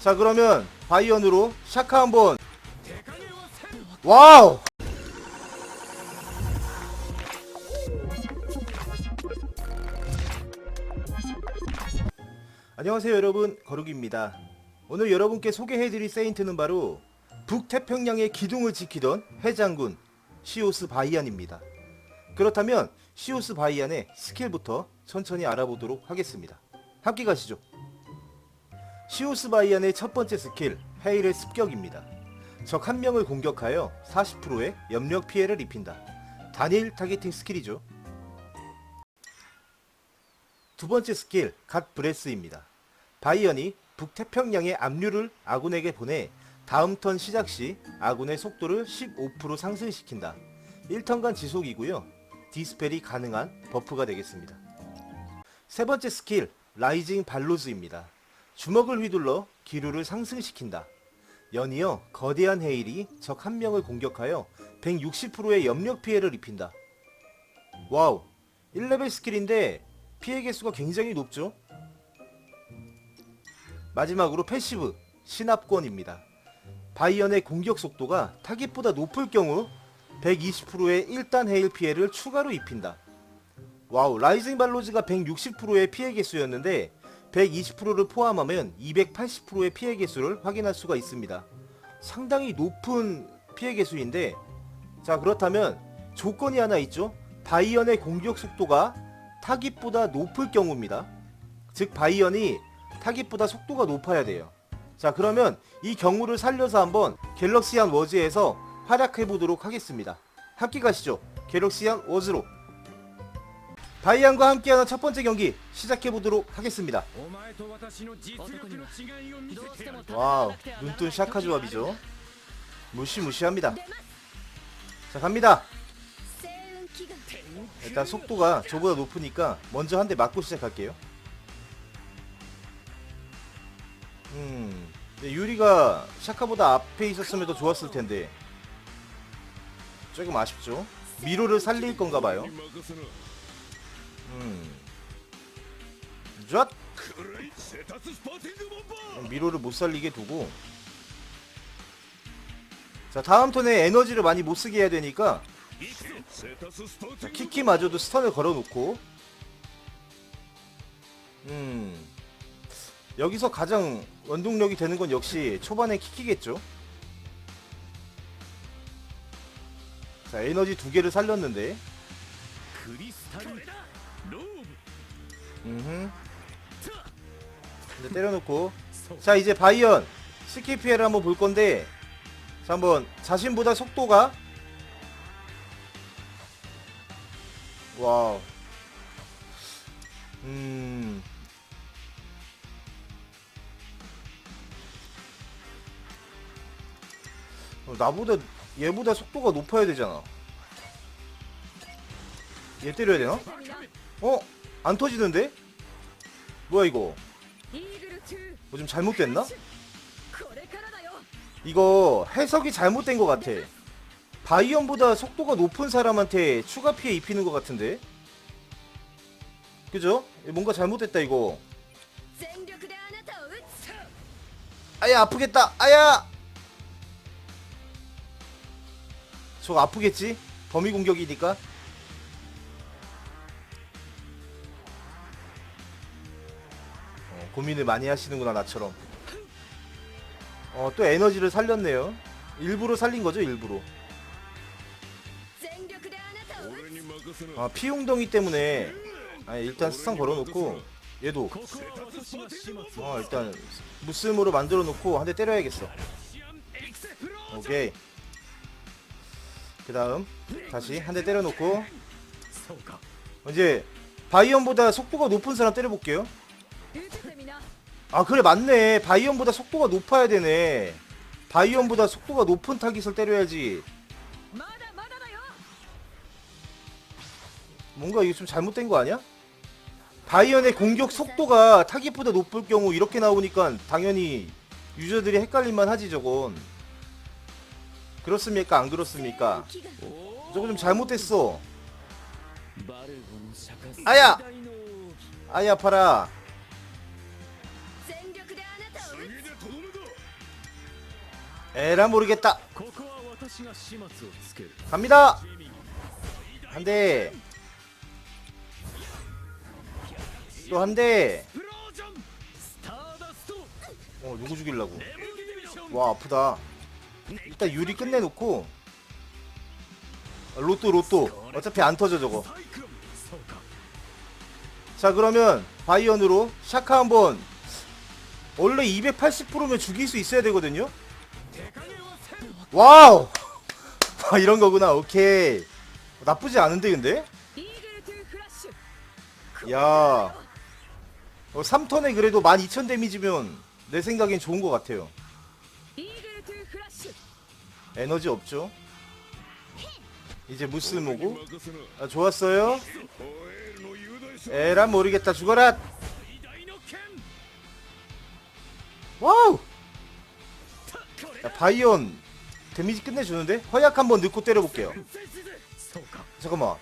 자 그러면 바이언으로 샤카 한번. 와우! 안녕하세요 여러분. 거룩입니다. 오늘 여러분께 소개해드릴 세인트는 바로 북태평양의 기둥을 지키던 해장군 시오스 바이안입니다. 그렇다면 시오스 바이안의 스킬부터 천천히 알아보도록 하겠습니다. 함께 가시죠 시오스 바이안의 첫 번째 스킬 헤일의 습격입니다. 적 한 명을 공격하여 40%의 염력 피해를 입힌다. 단일 타겟팅 스킬이죠. 두 번째 스킬 갓 브레스입니다. 바이언이 북태평양의 압류를 아군에게 보내 다음 턴 시작 시 아군의 속도를 15% 상승시킨다. 1턴간 지속이고요. 디스펠이 가능한 버프가 되겠습니다. 세 번째 스킬 라이징 발로즈입니다. 주먹을 휘둘러 기류를 상승시킨다. 연이어 거대한 헤일이 적 한 명을 공격하여 160%의 염력 피해를 입힌다. 와우, 1레벨 스킬인데 피해 개수가 굉장히 높죠? 마지막으로 패시브 신압권입니다. 바이언의 공격 속도가 타깃보다 높을 경우 120%의 1단 헤일 피해를 추가로 입힌다. 와우, 라이징 발로즈가 160%의 피해 개수였는데 120%를 포함하면 280%의 피해 개수를 확인할 수가 있습니다. 상당히 높은 피해 개수인데 자 그렇다면 조건이 하나 있죠. 바이언의 공격 속도가 타깃보다 높을 경우입니다. 즉 바이언이 타깃보다 속도가 높아야 돼요. 자 그러면 이 경우를 살려서 한번 갤럭시안 워즈에서 활약해 보도록 하겠습니다. 함께 가시죠. 갤럭시안 워즈로 바이안과 함께하는 첫 번째 경기 시작해 보도록 하겠습니다. 와우, 눈뜬 샤카 조합이죠. 무시무시합니다. 자, 갑니다. 일단 속도가 저보다 높으니까 먼저 한 대 맞고 시작할게요. 음, 유리가 샤카보다 앞에 있었으면 더 좋았을 텐데 조금 아쉽죠. 미로를 살릴 건가 봐요. 음. 쟈! 미로를 못 살리게 두고. 자 다음 턴에 에너지를 많이 못 쓰게 해야 되니까 자, 키키마저도 스턴을 걸어놓고. 음. 여기서 가장 원동력이 되는 건 역시 초반에 키키겠죠. 자 에너지 두 개를 살렸는데. 음흠. 근데 때려놓고. 자 이제 바이언. 스킬 피해를 한번 볼 건데. 자 한번 자신보다 속도가. 와우. 음. 어, 나보다 얘보다 속도가 높아야 되잖아 얘 때려야 되나? 어? 안 터지는데? 뭐야 이거 뭐 좀 잘못됐나? 이거 해석이 잘못된 것 같아 바이언보다 속도가 높은 사람한테 추가 피해 입히는 것 같은데 그죠? 뭔가 잘못됐다 이거 아야 아프겠다 아야 저거 아프겠지? 범위 공격이니까 고민을 많이 하시는구나 나처럼. 어 또 에너지를 살렸네요. 일부러 살린 거죠 일부러. 아 피웅덩이 때문에 아니, 일단 수상 걸어놓고 얘도. 어 일단 무슴으로 만들어놓고 한 대 때려야겠어. 오케이. 그 다음 다시 한 대 때려놓고. 이제 바이언보다 속도가 높은 사람 때려볼게요. 아 그래 맞네. 바이온보다 속도가 높아야 되네. 바이온보다 속도가 높은 타깃을 때려야지. 뭔가 이게 좀 잘못된 거 아니야? 바이언의 공격 속도가 타깃보다 높을 경우 이렇게 나오니까 당연히 유저들이 헷갈릴만 하지 저건. 그렇습니까? 안 그렇습니까? 저거 좀 잘못됐어. 아야! 아야 파라 에라 모르겠다. 갑니다. 한대. 또 한대. 어 누구 죽이려고? 와 아프다. 일단 유리 끝내놓고. 아, 로또 로또. 어차피 안 터져 저거. 자 그러면 바이언으로 샤카 한번. 원래 280%면 죽일 수 있어야 되거든요? 와우! 아, 이런 거구나. 오케이. 나쁘지 않은데, 근데? 야. 어, 3턴에 그래도 12,000 데미지면 내 생각엔 좋은 것 같아요. 에너지 없죠? 이제 무스모고 아, 좋았어요 에라 모르겠다 죽어라 와우 야, 바이온 데미지 끝내주는데? 허약 한번 넣고 때려볼게요. 잠깐만.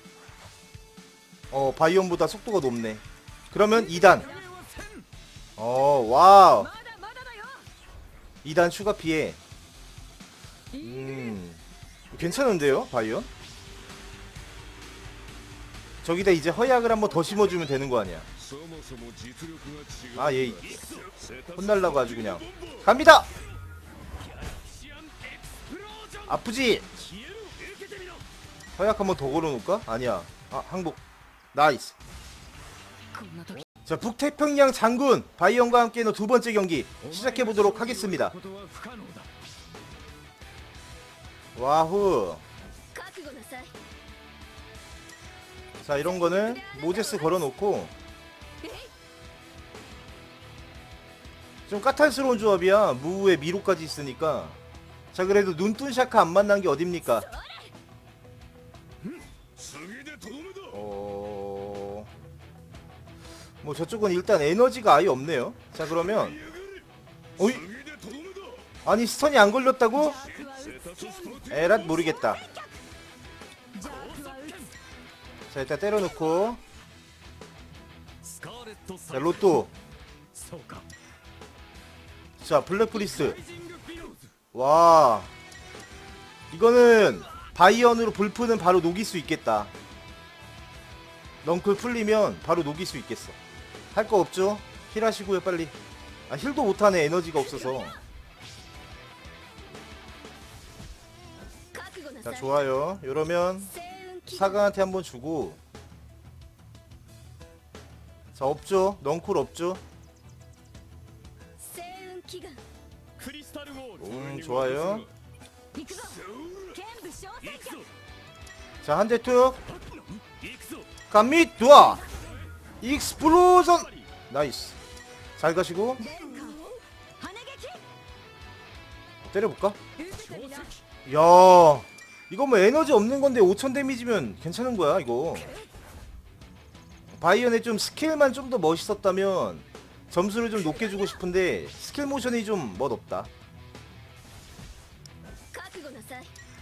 어 바이온보다 속도가 높네. 그러면 2단. 어 와우. 2단 추가 피해. 음 괜찮은데요 바이온? 저기다 이제 허약을 한번 더 심어주면 되는 거 아니야? 아예. 혼날라고 아주 그냥. 갑니다! 아프지? 허약 한번 더 걸어놓을까? 아니야. 아, 항복. 나이스. 자, 북태평양 장군 바이언과 함께 있는 두 번째 경기 시작해 보도록 하겠습니다. 와후. 자, 이런 거는 모제스 걸어놓고 좀 까탈스러운 조합이야. 무우에 미로까지 있으니까. 자 그래도 눈뜬 샤크 안 만난 게 어딥니까? 어. 뭐 저쪽은 일단 에너지가 아예 없네요. 자 그러면 어이 아니 스턴이 안 걸렸다고? 에랏 모르겠다. 자 일단 때려놓고 자 로또 자 블랙프리스 와. 이거는 바이언으로 볼프는 바로 녹일 수 있겠다. 넝쿨 풀리면 바로 녹일 수 있겠어. 할 거 없죠? 힐 하시고요 빨리. 아 힐도 못하네 에너지가 없어서. 자 좋아요. 이러면 사강한테 한번 주고. 자 없죠? 넝쿨 없죠? 음, 음 좋아요. 자 한대 투. 감미 두아. 익스플로전. 나이스. 잘 가시고. 때려볼까? 야 이거 뭐 에너지 없는 건데 5000 데미지면 괜찮은 거야 이거. 바이언의 좀 스킬만 좀 더 멋있었다면 점수를 좀 높게 주고 싶은데 스킬 모션이 좀 멋없다.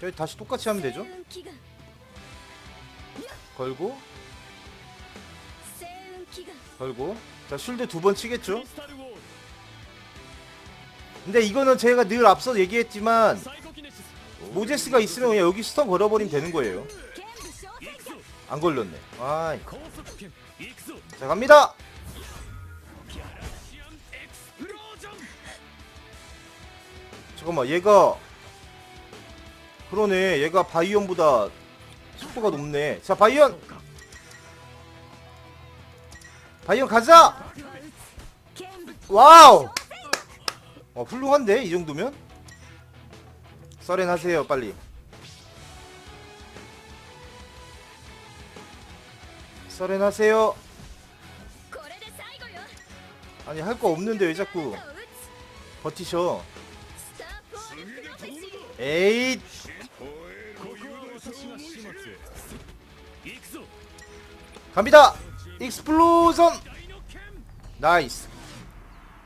저희 다시 똑같이 하면 되죠? 걸고. 걸고. 자 쉴드 두 번 치겠죠? 근데 이거는 제가 늘 앞서 얘기했지만 모제스가 있으면 그냥 여기 스턴 걸어버리면 되는 거예요. 안 걸렸네. 아이. 자 갑니다! 잠깐만 얘가 그러네. 얘가 바이온보다 속도가 높네. 자 바이온! 바이온 가자! 와우! 어 훌륭한데? 이 정도면? 서렌 하세요 빨리. 서렌 하세요. 아니 할 거 없는데 왜 자꾸 버티셔? 에잇! 갑니다. 익스플로전. 나이스.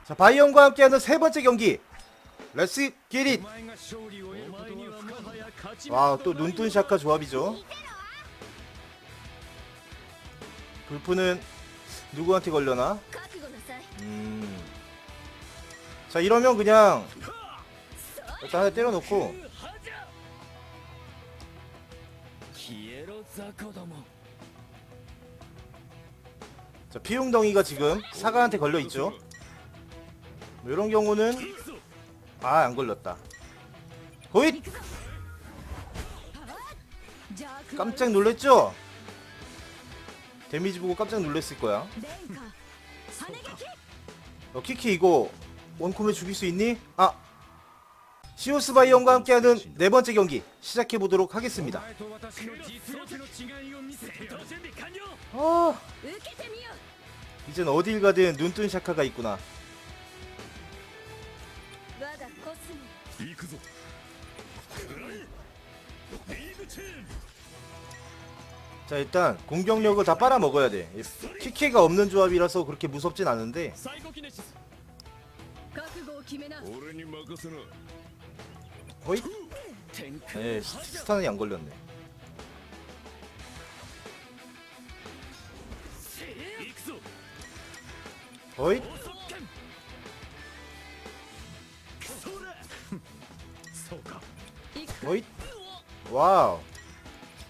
자, 바이온과 함께하는 세 번째 경기. 렛츠 기릿. 와, 또 눈뜬 샤카 조합이죠. 불프는 누구한테 걸려나? 음. 자, 이러면 그냥 일단 하나 때려놓고 消えろ雑魚ども 자 피용덩이가 지금 사과한테 걸려있죠 뭐 이런 경우는 行くぞ 아 안 걸렸다 호잇 ジャーク 깜짝 놀랬죠? 데미지 보고 깜짝 놀랐을 거야 連下羽撃 어, 키키 이거 원콤에 죽일 수 있니? 아 시오스 바이온과 함께하는 네 번째 경기 시작해 보도록 하겠습니다. 前と私の実力の違いを見せてよ準備完了 아 受けてみよ 이젠 어딜 가든 눈뜬 샤카가 있구나. う我がコスモ行くぞリーグチェーン 자 일단 공격력을 다 빨아 먹어야 돼. 키키가 없는 조합이라서 그렇게 무섭진 않은데 サイコキネシス覚悟を決めな俺に任せな 어이? 네, 스턴이 안 걸렸네. 어이? 어이? 와우.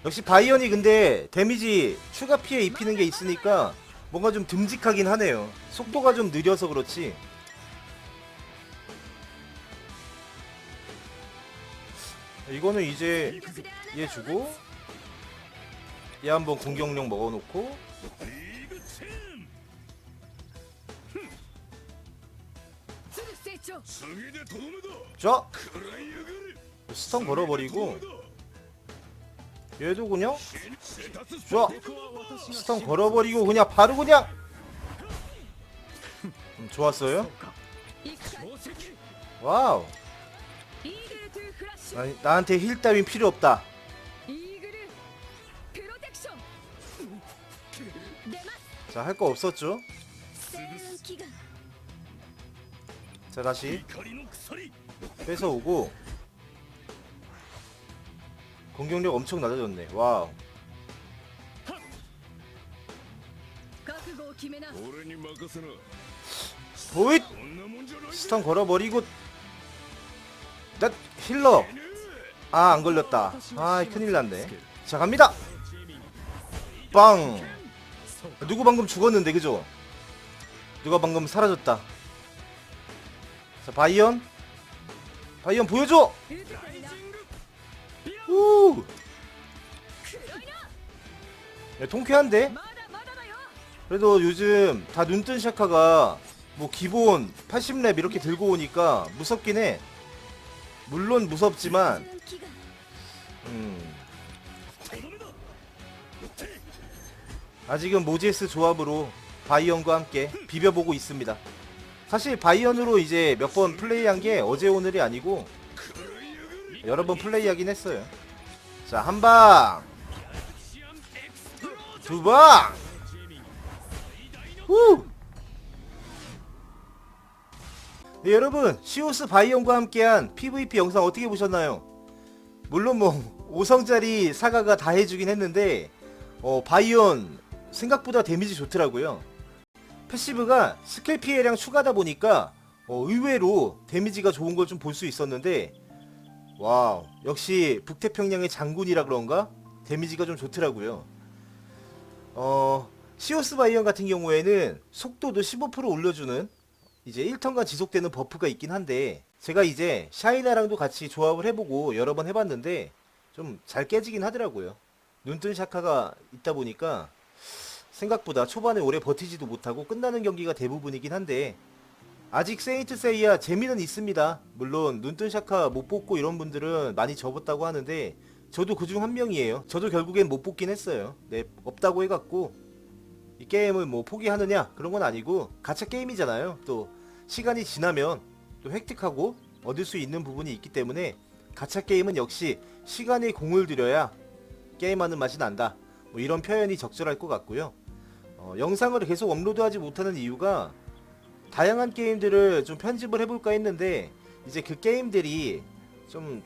역시 바이언이 근데 데미지 추가 피해 입히는 게 있으니까 뭔가 좀 듬직하긴 하네요. 속도가 좀 느려서 그렇지. 이거는 이제 얘 주고 얘 한번 공격력 먹어놓고. 자 스턴 걸어버리고 얘도 그냥 자 스턴 걸어버리고 그냥 바로 그냥. 음, 좋았어요. 와우. 아니, 나한테 힐 따윈 필요 없다. 자, 할 거 없었죠? 자, 다시 뺏어오고 공격력 엄청 낮아졌네. 와우. 보잇! 스턴 걸어버리고 나 힐러. 아 안 걸렸다. 아 큰일 났네. 자 갑니다. 빵. 누구 방금 죽었는데 그죠? 누가 방금 사라졌다. 자 바이언. 바이언 보여줘! 우! 야, 통쾌한데? 그래도 요즘 다 눈뜬 샤카가 뭐 기본 80렙 이렇게 들고 오니까 무섭긴 해. 물론 무섭지만 음. 아직은 모지에스 조합으로 바이언과 함께 비벼보고 있습니다. 사실 바이언으로 이제 몇 번 플레이한 게 어제 오늘이 아니고 여러 번 플레이하긴 했어요. 자, 한 방! 두 방! 후! 네, 여러분, 시오스 바이언과 함께한 PVP 영상 어떻게 보셨나요? 물론 뭐 5성짜리 사가가 다 해주긴 했는데 어, 바이언 생각보다 데미지 좋더라고요. 패시브가 스킬 피해량 추가다 보니까 어, 의외로 데미지가 좋은 걸 좀 볼 수 있었는데 와우 역시 북태평양의 장군이라 그런가 데미지가 좀 좋더라고요. 어 시오스 바이언 같은 경우에는 속도도 15% 올려주는 이제 1턴간 지속되는 버프가 있긴 한데 제가 이제 샤이나랑도 같이 조합을 해보고 여러 번 해봤는데 좀 잘 깨지긴 하더라고요. 눈뜬 샤카가 있다 보니까 생각보다 초반에 오래 버티지도 못하고 끝나는 경기가 대부분이긴 한데 아직 세인트 세이야 재미는 있습니다. 물론 눈뜬 샤카 못 뽑고 이런 분들은 많이 접었다고 하는데 저도 그중 한 명이에요. 저도 결국엔 못 뽑긴 했어요. 네, 없다고 해갖고 이 게임을 뭐 포기하느냐 그런 건 아니고 가챠 게임이잖아요. 또 시간이 지나면 또 획득하고 얻을 수 있는 부분이 있기 때문에 가챠 게임은 역시 시간에 공을 들여야 게임하는 맛이 난다. 뭐 이런 표현이 적절할 것 같고요. 어, 영상을 계속 업로드하지 못하는 이유가 다양한 게임들을 좀 편집을 해볼까 했는데 이제 그 게임들이 좀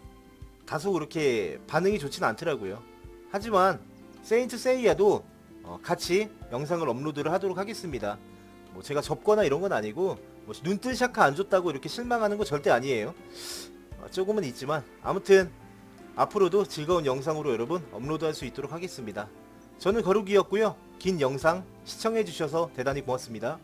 다소 그렇게 반응이 좋진 않더라고요. 하지만 세인트 세이야도 어, 같이 영상을 업로드를 하도록 하겠습니다. 뭐 제가 접거나 이런 건 아니고 뭐 눈뜬 샤카 안 줬다고 이렇게 실망하는 거 절대 아니에요. 어, 조금은 있지만 아무튼 앞으로도 즐거운 영상으로 여러분 업로드할 수 있도록 하겠습니다. 저는 거룩이었고요. 긴 영상 시청해주셔서 대단히 고맙습니다.